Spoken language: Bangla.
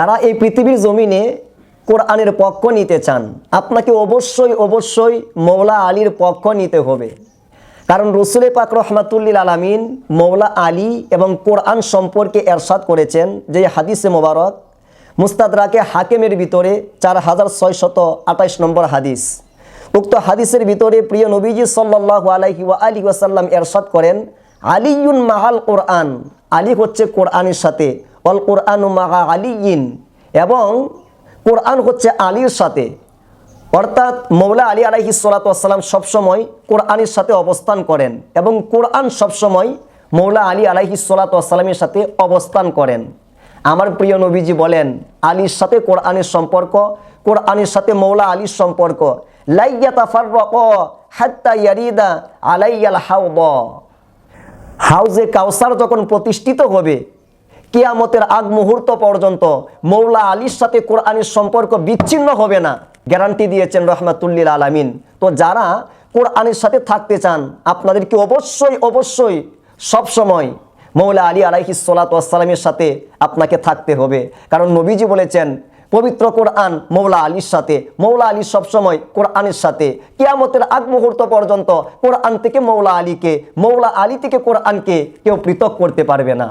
যারা এই পৃথিবীর জমিনে কোরআনের পক্ষ নিতে চান, আপনাকে অবশ্যই অবশ্যই মৌলা আলীর পক্ষ নিতে হবে। কারণ রসুলে পাক রহমাতুল্লিল আলামিন মৌলা আলী এবং কোরআন সম্পর্কে এরশাদ করেছেন যে হাদিসে মোবারক মুস্তাদরাকে হাকেমের ভিতরে চার হাজার ছয়শত আঠাইশ নম্বর হাদিস। উক্ত হাদিসের ভিতরে প্রিয় নবীজি সাল্লাহ আলাইহি ওয়া আলী ওয়াসাল্লাম এরশাদ করেন আলিউন মাহাল কোরআন, আলী হচ্ছে কোরআনের সাথে অল কোরআন মাহা আলিয়িন এবং কোরআন হচ্ছে আলীর সাথে। অর্থাৎ মৌলা আলী আলাইহি সালাতাম সবসময় কোরআনের সাথে অবস্থান করেন এবং কোরআন সবসময় মৌলা আলী আলাইহি সালাতামের সাথে অবস্থান করেন। আমার প্রিয় নবীজি বলেন, আলীর সাথে কোরআনের সম্পর্ক, কোরআনের সাথে মৌলা আলীর সম্পর্ক। হাউজে কাউসার যখন প্রতিষ্ঠিত হবে কিয়ামতের আগ মুহূর্ত পর্যন্ত মৌলা আলীর সাথে কোরআনের সম্পর্ক বিচ্ছিন্ন হবে না। গ্যারান্টি দিয়েছেন রহমাতুল্লিল আলামিন। তো যারা কোরআনের সাথে থাকতে চান, আপনাদেরকে অবশ্যই অবশ্যই সব সময় মৌলা আলী আলাইহি সালাতামের সাথে আপনাকে থাকতে হবে। কারণ নবীজি বলেছেন, পবিত্র কোরআন মৌলা আলীর সাথে, মৌলা আলী সবসময় কোরআনের সাথে। কিয়ামতের আগ মুহূর্ত পর্যন্ত কোরআন থেকে মৌলা আলীকে, মৌলা আলী থেকে কোরআনকে কেউ পৃথক করতে পারবে না।